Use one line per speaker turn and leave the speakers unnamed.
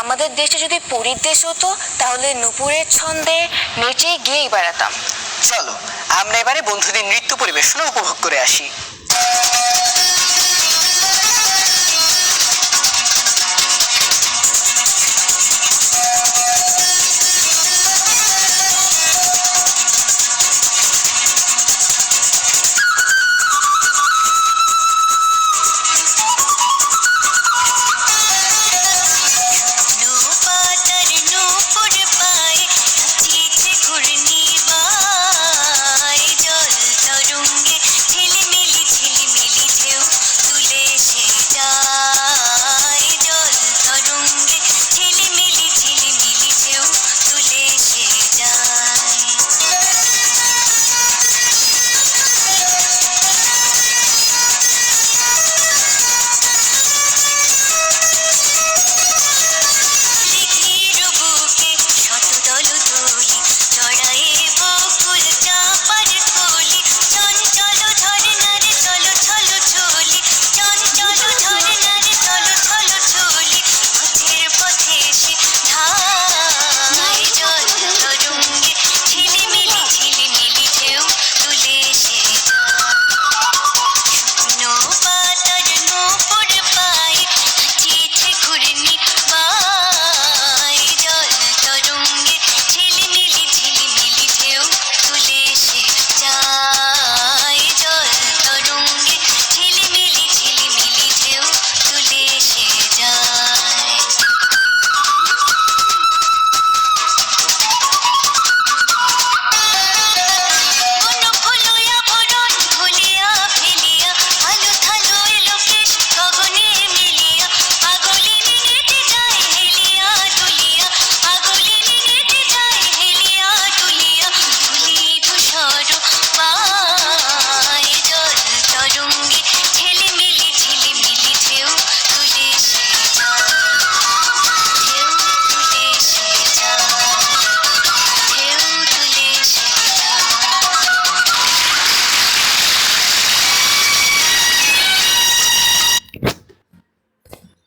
আমাদের দেশটা যদি পুরীর দেশ হতো, তাহলে নুপুরের ছন্দে নেচে গিয়েই বেড়াতাম।
চলো, আমরা এবারে বন্ধুদের নৃত্য পরিবেশনা উপভোগ করে আসি।